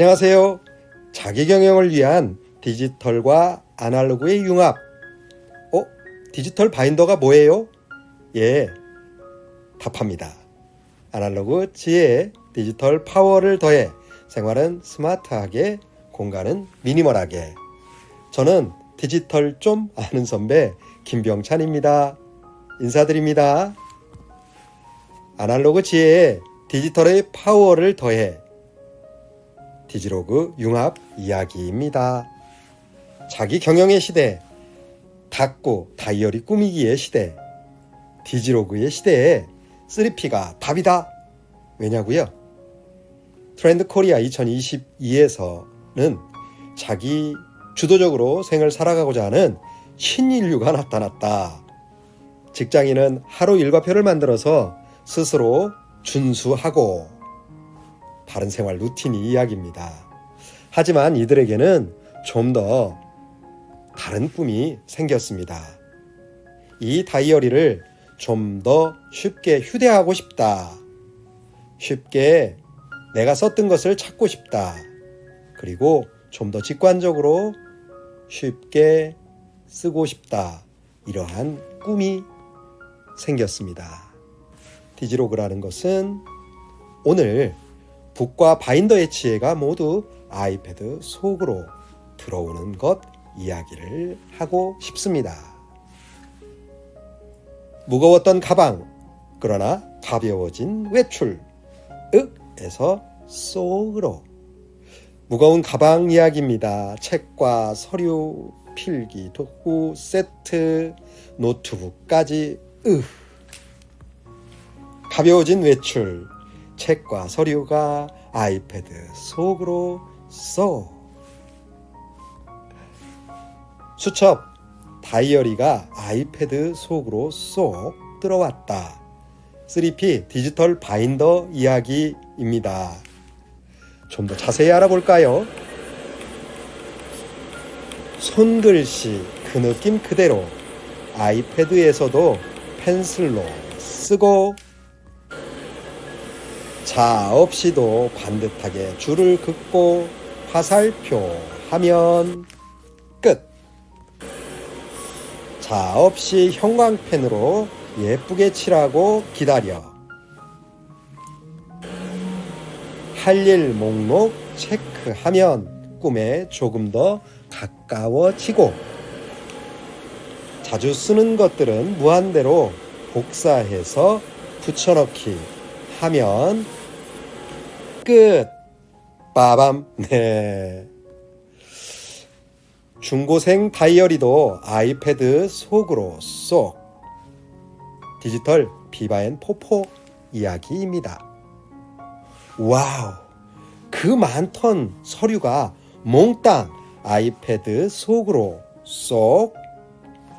안녕하세요. 자기 경영을 위한 디지털과 아날로그의 융합. 어? 디지털 바인더가 뭐예요? 예. 답합니다. 아날로그 지혜에 디지털 파워를 더해 생활은 스마트하게 공간은 미니멀하게. 저는 디지털 좀 아는 선배 김병찬입니다. 인사드립니다. 아날로그 지혜에 디지털의 파워를 더해 디지로그 융합 이야기입니다. 자기 경영의 시대, 닫고 다이어리 꾸미기의 시대, 디지로그의 시대에 3P가 답이다. 왜냐고요? 트렌드 코리아 2022에서는 자기 주도적으로 생을 살아가고자 하는 신인류가 나타났다. 직장인은 하루 일과표를 만들어서 스스로 준수하고 바른 생활 루틴이 이야기입니다. 하지만 이들에게는 좀 더 다른 꿈이 생겼습니다. 이 다이어리를 좀 더 쉽게 휴대하고 싶다. 쉽게 내가 썼던 것을 찾고 싶다. 그리고 좀 더 직관적으로 쉽게 쓰고 싶다. 이러한 꿈이 생겼습니다. 디지로그라는 것은 오늘 북과 바인더의 지혜가 모두 아이패드 속으로 들어오는 것 이야기를 하고 싶습니다. 무거웠던 가방, 그러나 가벼워진 외출, 윽에서 쏙으로. 무거운 가방 이야기입니다. 책과 서류, 필기, 도구, 세트, 노트북까지, 으. 가벼워진 외출, 책과 서류가 아이패드 속으로 쏙. 수첩, 다이어리가 아이패드 속으로 쏙 들어왔다. 3P 디지털 바인더 이야기입니다. 좀 더 자세히 알아볼까요? 손글씨 그 느낌 그대로 아이패드에서도 펜슬로 쓰고 자 없이도 반듯하게 줄을 긋고 화살표 하면 끝. 자 없이 형광펜으로 예쁘게 칠하고 기다려. 할 일 목록 체크하면 꿈에 조금 더 가까워지고 자주 쓰는 것들은 무한대로 복사해서 붙여넣기 하면 끝. 빠밤. 네. 중고생 다이어리도 아이패드 속으로 쏙. 디지털 비바앤 포포 이야기입니다. 와우. 그 많던 서류가 몽땅 아이패드 속으로 쏙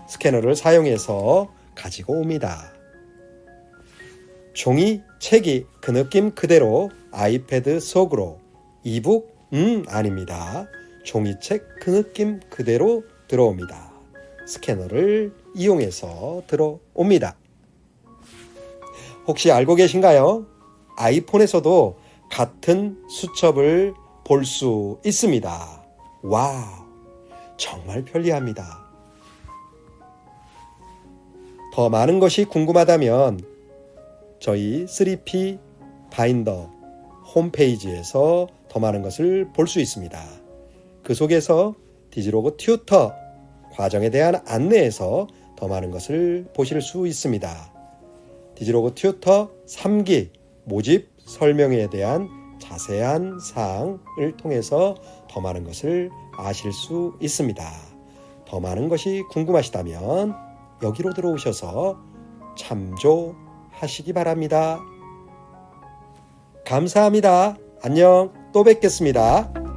스캐너를 사용해서 가지고 옵니다. 종이 책이 그 느낌 그대로 아이패드 속으로 이북 음 아닙니다. 종이책 그 느낌 그대로 들어옵니다. 스캐너를 이용해서 들어옵니다. 혹시 알고 계신가요? 아이폰에서도 같은 수첩을 볼 수 있습니다. 와우, 정말 편리합니다. 더 많은 것이 궁금하다면 저희 3P 바인더 홈페이지에서 더 많은 것을 볼 수 있습니다. 그 속에서 디지로그 튜터 과정에 대한 안내에서 더 많은 것을 보실 수 있습니다. 디지로그 튜터 3기 모집 설명에 대한 자세한 사항을 통해서 더 많은 것을 아실 수 있습니다. 더 많은 것이 궁금하시다면 여기로 들어오셔서 참조 하시기 바랍니다. 감사합니다. 안녕. 또 뵙겠습니다.